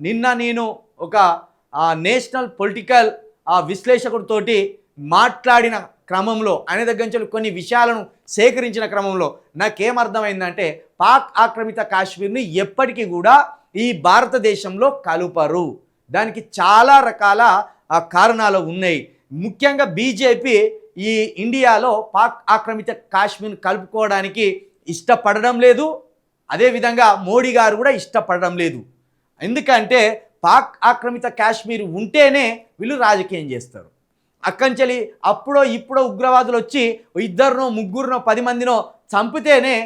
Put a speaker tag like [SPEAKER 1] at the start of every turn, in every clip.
[SPEAKER 1] నిన్న నేను ఒక నేషనల్ పొలిటికల్ విశ్లేషకుడితోటి మాట్లాడిన క్రమంలో ఆయన దగ్గర నుంచి కొన్ని విషయాలను సేకరించిన క్రమంలో నాకేమర్థమైందంటే పాక్ ఆక్రమిత కాశ్మీర్ని ఎప్పటికీ కూడా ఈ భారతదేశంలో కలుపరు. దానికి చాలా రకాల కారణాలు ఉన్నాయి. ముఖ్యంగా బీజేపీ ఈ ఇండియాలో పాక్ ఆక్రమిత కాశ్మీర్ని కలుపుకోవడానికి ఇష్టపడడం లేదు. అదేవిధంగా మోడీ గారు కూడా ఇష్టపడడం లేదు. ఎందుకంటే పాక్ ఆక్రమిత కాశ్మీర్ ఉంటేనే వీళ్ళు రాజకీయం చేస్తారు. అక్కంచెలి అప్పుడో ఇప్పుడో ఉగ్రవాదులు వచ్చి ఇద్దరినో ముగ్గురునో పది మందినో చంపితేనే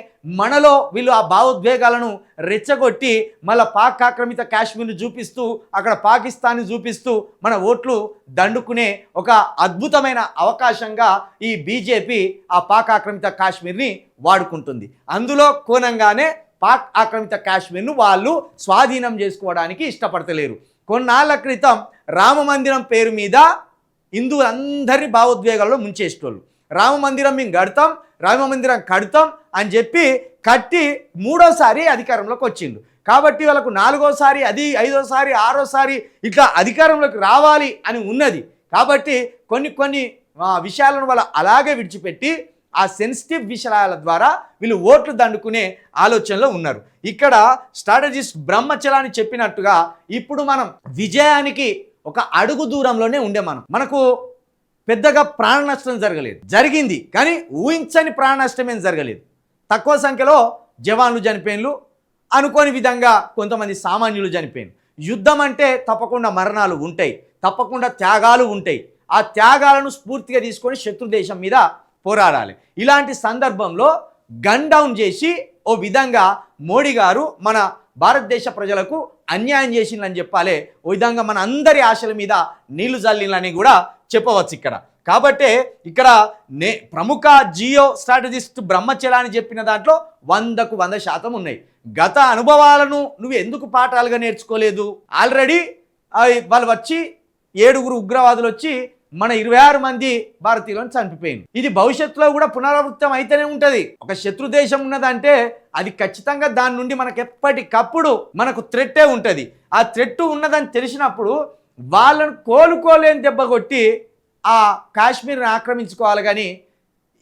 [SPEAKER 1] మనలో వీళ్ళు ఆ భావోద్వేగాలను రెచ్చగొట్టి మళ్ళీ పాక్ ఆక్రమిత కాశ్మీర్ని చూపిస్తూ అక్కడ పాకిస్తాన్ని చూపిస్తూ మన ఓట్లు దండుకునే ఒక అద్భుతమైన అవకాశంగా ఈ బీజేపీ ఆ పాక్ ఆక్రమిత కాశ్మీర్ని వాడుకుంటుంది. అందులో కోణంగానే పాక్ ఆక్రమిత కాశ్మీర్ను వాళ్ళు స్వాధీనం చేసుకోవడానికి ఇష్టపడతలేరు. కొన్నాళ్ళ క్రితం రామ మందిరం పేరు మీద హిందువులందరి భావోద్వేగాల్లో ముంచేసేటోళ్ళు. రామ మందిరం మేము కడతాం రామ మందిరం కడతాం అని చెప్పి కట్టి మూడోసారి అధికారంలోకి వచ్చిండు కాబట్టి వాళ్ళకు నాలుగోసారి అది ఐదోసారి ఆరోసారి ఇట్లా అధికారంలోకి రావాలి అని ఉన్నది. కాబట్టి కొన్ని కొన్ని విషయాలను వాళ్ళు అలాగే విడిచిపెట్టి ఆ సెన్సిటివ్ విషయాల ద్వారా వీళ్ళు ఓట్లు దండుకునే ఆలోచనలో ఉన్నారు. ఇక్కడ స్ట్రాటజిస్ట్ బ్రహ్మచలాని చెప్పినట్టుగా ఇప్పుడు మనం విజయానికి ఒక అడుగు దూరంలోనే ఉండే మనం. మనకు పెద్దగా ప్రాణ నష్టం జరగలేదు. జరిగింది కానీ ఊహించని ప్రాణ నష్టం ఏం జరగలేదు. తక్కువ సంఖ్యలో జవాన్లు చనిపోయిన్లు అనుకోని విధంగా కొంతమంది సామాన్యులు చనిపోయిన యుద్ధం అంటే తప్పకుండా మరణాలు ఉంటాయి తప్పకుండా త్యాగాలు ఉంటాయి. ఆ త్యాగాలను స్ఫూర్తిగా తీసుకొని శత్రు దేశం మీద పోరాడాలి. ఇలాంటి సందర్భంలో గన్ డౌన్ చేసి ఓ విధంగా మోడీ గారు మన భారతదేశ ప్రజలకు అన్యాయం చేసిందని చెప్పాలి. ఓ విధంగా మన అందరి ఆశల మీద నీళ్ళు జల్లిందని కూడా చెప్పవచ్చు ఇక్కడ. కాబట్టే ఇక్కడ నే ప్రముఖ జియో స్ట్రాటజిస్ట్ బ్రహ్మచలాని చెప్పిన దాంట్లో వందకు వంద శాతం ఉన్నాయి. గత అనుభవాలను నువ్వు ఎందుకు పాఠాలుగా నేర్చుకోలేదు? ఆల్రెడీ వాళ్ళు వచ్చి ఏడుగురు ఉగ్రవాదులు వచ్చి మన ఇరవై ఆరు మంది భారతీయులను చంపిపోయింది ఇది భవిష్యత్తులో కూడా పునరావృతం అయితేనే ఉంటుంది. ఒక శత్రు దేశం ఉన్నదంటే అది ఖచ్చితంగా దాని నుండి మనకు ఎప్పటికప్పుడు మనకు థ్రెట్టే ఉంటుంది. ఆ థ్రెట్ ఉన్నదని తెలిసినప్పుడు వాళ్ళను కోలుకోలేని దెబ్బ కొట్టి ఆ కాశ్మీర్ని ఆక్రమించుకోవాలి కానీ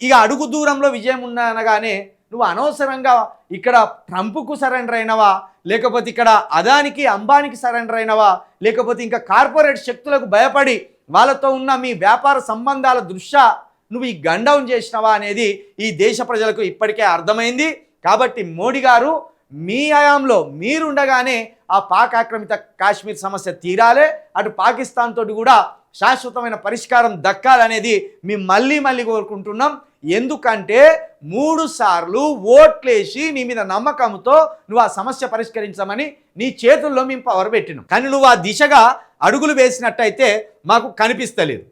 [SPEAKER 1] ఇక అడుగు దూరంలో విజయం ఉన్ననగానే నువ్వు అనవసరంగా ఇక్కడ ట్రంప్కు సరెండర్ అయినవా? లేకపోతే ఇక్కడ అదానికి అంబానికి సరెండర్ అయినవా? లేకపోతే ఇంకా కార్పొరేట్ శక్తులకు భయపడి వాళ్ళతో ఉన్న మీ వ్యాపార సంబంధాల దృష్ట్యా నువ్వు ఈ గండౌన్ చేసినవా అనేది ఈ దేశ ప్రజలకు ఇప్పటికే అర్థమైంది. కాబట్టి మోడీ గారు మీ హయాంలో మీరుండగానే ఆ పాక్ ఆక్రమిత కాశ్మీర్ సమస్య తీరాలే. అటు పాకిస్తాన్ తోటి కూడా శాశ్వతమైన పరిష్కారం దక్కాలనేది మేము మళ్ళీ మళ్ళీ కోరుకుంటున్నాం. ఎందుకంటే మూడు సార్లు ఓట్లేసి నీ మీద నమ్మకంతో నువ్వు ఆ సమస్య పరిష్కరించమని నీ చేతుల్లో మేము పవర్ పెట్టినాం. కానీ నువ్వు ఆ దిశగా అడుగులు వేసినట్టయితే మాకు కనిపిస్తలేదు.